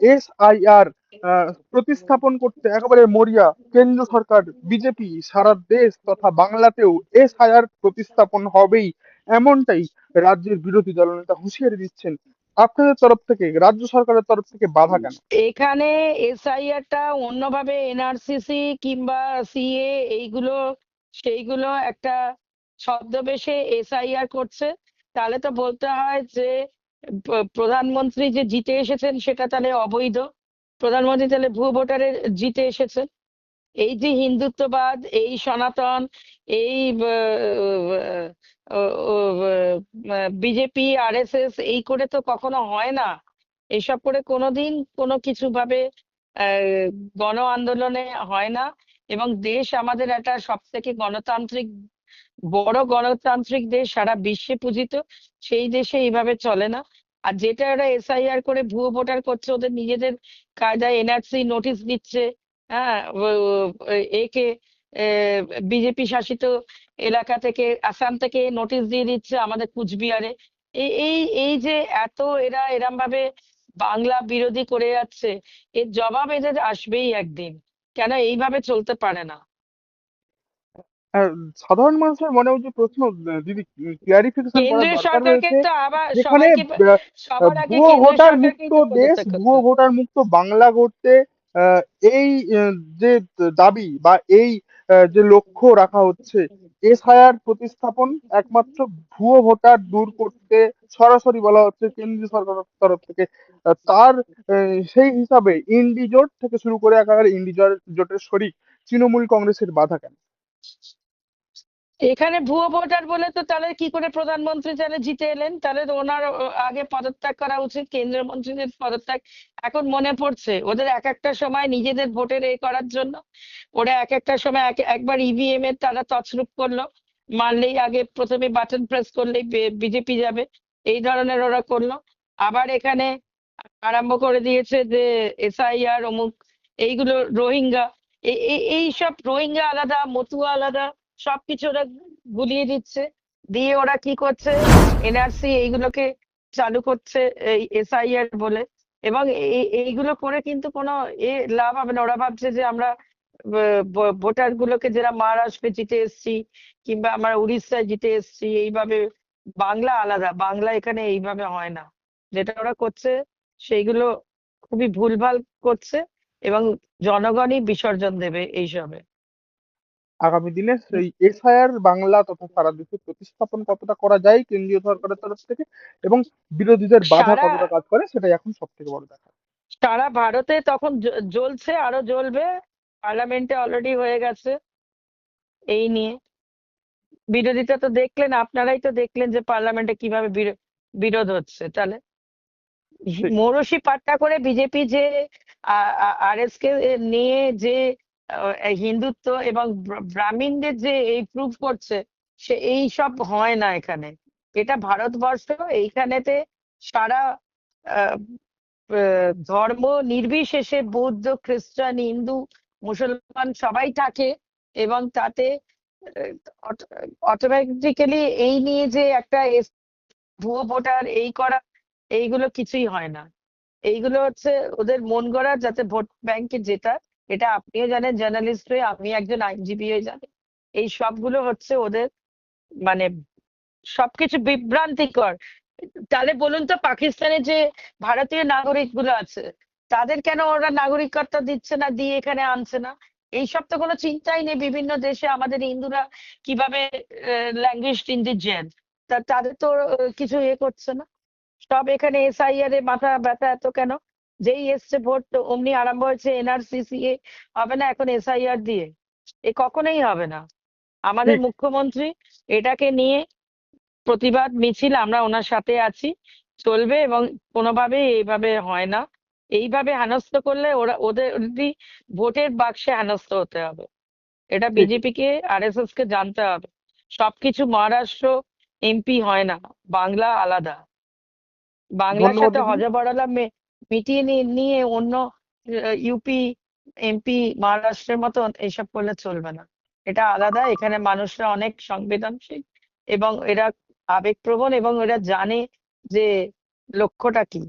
S I আর প্রতিস্থাপন করতে একেবারে মরিয়া কেন্দ্র সরকার, বিজেপি, সারা দেশ তথা বাংলাতেও এস আই আর প্রতিস্থাপন হবেই এমনটাই রাজ্যের বিরোধী দলনেতা হুঁশিয়ারি দিচ্ছেন। আপনাদের তরফ থেকে, রাজ্য সরকারের তরফ থেকে বাধা কেন? এখানে এসআইআর টা অন্যভাবে এনআরসিসি কিংবা সিএ এইগুলো, সেইগুলো একটা ছদ্মবেশে এসআইআর করছে। তাহলে তো বলতে হয় যে প্রধানমন্ত্রী যে জিতে এসেছেন সেটা তাহলে অবৈধ। প্রধানমন্ত্রী তাহলে ভুয়ো ভোটারে জিতে এসেছেন। এই যে হিন্দুত্ববাদ, এই সনাতন, এই বিজেপি, আরএসএস, এই করে তো কখনো হয় না। এসব করে কোনোদিন কোনো কিছু ভাবে গণ আন্দোলনে হয় না। এবং দেশ আমাদের একটা সব থেকে গণতান্ত্রিক বড় গণতান্ত্রিক দেশ সারা বিশ্বে পূজিত, সেই দেশে এইভাবে চলে না। আর যেটা ওরা এসআইআর করে ভুয়ো ভোটার করছে, ওদের নিজেদের কায়দায় এনআরসি নোটিশ দিচ্ছে হ্যাঁ একে বিজেপি শাসিত এলাকা থেকে, আসাম থেকে নোটিশ দিয়ে দিচ্ছে আমাদের কুচবিহারে। এই এই যে এত এরা এরম ভাবে বাংলা বিরোধী করে যাচ্ছে, এর জবাব এদের আসবেই একদিন। কেন এইভাবে চলতে পারে না? সাধারণ মানুষের মনেও যে প্রশ্ন দিদি ক্লিয়ারিফিকেশন করার কেন্দ্রীয় দরকার রয়েছে যেখানে ভুয়ো ভোটার মুক্ত দেশ ভুয়ো ভোটার মুক্ত বাংলা গড়তে এই যে দাবি বা এই যে লক্ষ্য রাখা হচ্ছে এসআইআর প্রতিস্থাপন একমাত্র ভুয়ো ভোটার দূর করতে সরাসরি বলা হচ্ছে কেন্দ্রীয় সরকারের তরফ থেকে। তার সেই হিসাবে ইন্ডিজোট থেকে শুরু করে একেবারে ইন্ডি জোট- জোটের শরিক তৃণমূল কংগ্রেসের বাধা কেন? এখানে ভুয়ো ভোটার বলে তো তাহলে কি করে প্রধানমন্ত্রী তাহলে জিতে এলেন? তাহলে ওনার আগে পদত্যাগ করা উচিত, কেন্দ্রীয় মন্ত্রীদের পদত্যাগ। এখন মনে পড়ছে, ওদের এক একটা সময় নিজেদের ভোটের এ করার জন্য, ওরা এক একটা সময় এক, একবার ইভিএম এর তারা তছরূপ করল। মারলেই আগে প্রথমে বাটন প্রেস করলেই বিজেপি যাবে, এই ধরনের ওরা করল। আবার এখানে আরম্ভ করে দিয়েছে যে এসআইআর অমুক, এইগুলো রোহিঙ্গা এই সব রোহিঙ্গা আলাদা, মতুয়া আলাদা সবকিছু ওরা গুলিয়ে দিচ্ছে। দিয়ে ওরা কি করছে? এনআরসি এইগুলোকে চালু করছে এই এসআইআর বলে। এবং এই, এইগুলো করে কিন্তু কোনো এ লাভ হবে না। ওরা ভাবছে যে আমরা ভোটার গুলোকে যারা মহারাষ্ট্রে জিতে এসছি, কিংবা আমরা উড়িষ্যায় জিতে এসছি, এইভাবে বাংলা আলাদা, বাংলা এখানে এইভাবে হয় না। যেটা ওরা করছে, সেইগুলো খুবই ভুলভাল করছে এবং জনগণই বিসর্জন দেবে এইসবে। আগামী দিনে সেই এসআইআর বাংলা তথা সারা দেশে প্রতিস্থাপন কতটা করা যায় কেন্দ্রীয় সরকারের তরফ থেকে এবং বিরোধীদের বাধা কতটা কাজ করে সেটাই এখন সব থেকে বড় দেখা সারা ভারতে তখন জ্বলছে আরও জ্বলবে পার্লামেন্টে অলরেডি হয়ে গেছে এই নিয়ে বিরোধিতা তো দেখলেন আপনারাই তো দেখলেন যে পার্লামেন্টে কীভাবে বিরো- বিরোধ হচ্ছে তাহলে। মৌরসি পাট্টা করে বিজেপি যে আর এস কে নিয়ে যে হিন্দুত্ব এবং ব্রাহ্মীণদের যে এই প্রুভ করছে, সে এই সব হয় না এখানে। এটা ভারতবর্ষ, এইখানেতে সারা ধর্ম নির্বিশেষে বৌদ্ধ, খ্রিস্টান, হিন্দু, মুসলমান সবাই থাকে এবং তাতে অটোমেটিক্যালি এই নিয়ে যে একটা ভুয়ো ভোটার এই করা, এইগুলো কিছুই হয় না। এইগুলো হচ্ছে ওদের মন গড়া যাতে ভোট ব্যাংকে জেতা এটা আপনিও জানেন জার্নালিস্ট হয়ে আমি একজন আইনজীবী হয়ে জানি। এই সবগুলো হচ্ছে ওদের মানে সবকিছু বিভ্রান্তিকর। তাহলে বলুন তো পাকিস্তানের যে ভারতীয় নাগরিকগুলো আছে, তাদের কেন ওরা নাগরিকত্ব দিচ্ছে না, দিয়ে এখানে আনছে না? এইসব তো কোনো চিন্তাই নেই বিভিন্ন দেশে আমাদের হিন্দুরা কীভাবে ল্যাঙ্গুয়েজ ইন্ডিজেন তা তাদের তো কিছু ইয়ে করছে না। সব এখানে এসআইআর এ মাথা ব্যথা এত কেন? যেই এসছে ভোট তো অমনি আরম্ভ হয়েছে এনআরসিসি এ হবে না এখন এসআইআর দিয়ে? এ কখনোই হবে না। আমাদের মুখ্যমন্ত্রী এটাকে নিয়ে প্রতিবাদ মিছিল আমরা ওনার সাথে আছি। চলবে এবং কোনোভাবেই এইভাবে হয় না। এইভাবে হেনস্থ করলে ওরা ওদের ভোটের বাক্সে হেনস্থ হতে হবে। এটা ঠিক। বিজেপি কে আরএসএস কে জানতে হবে। সবকিছু মহারাষ্ট্র এমপি হয় না। বাংলা আলাদা। বাংলার সাথে। হজবরলা মে- মিটিয়ে নিয়ে অন্য ইউপি এমপি মহারাষ্ট্রের মতো এইসব করলে চলবে না। এটা আলাদা, এখানে মানুষরা অনেক সংবেদনশীল এবং এরা আবেগপ্রবণ এবং এরা জানে যে লক্ষ্যটা কি।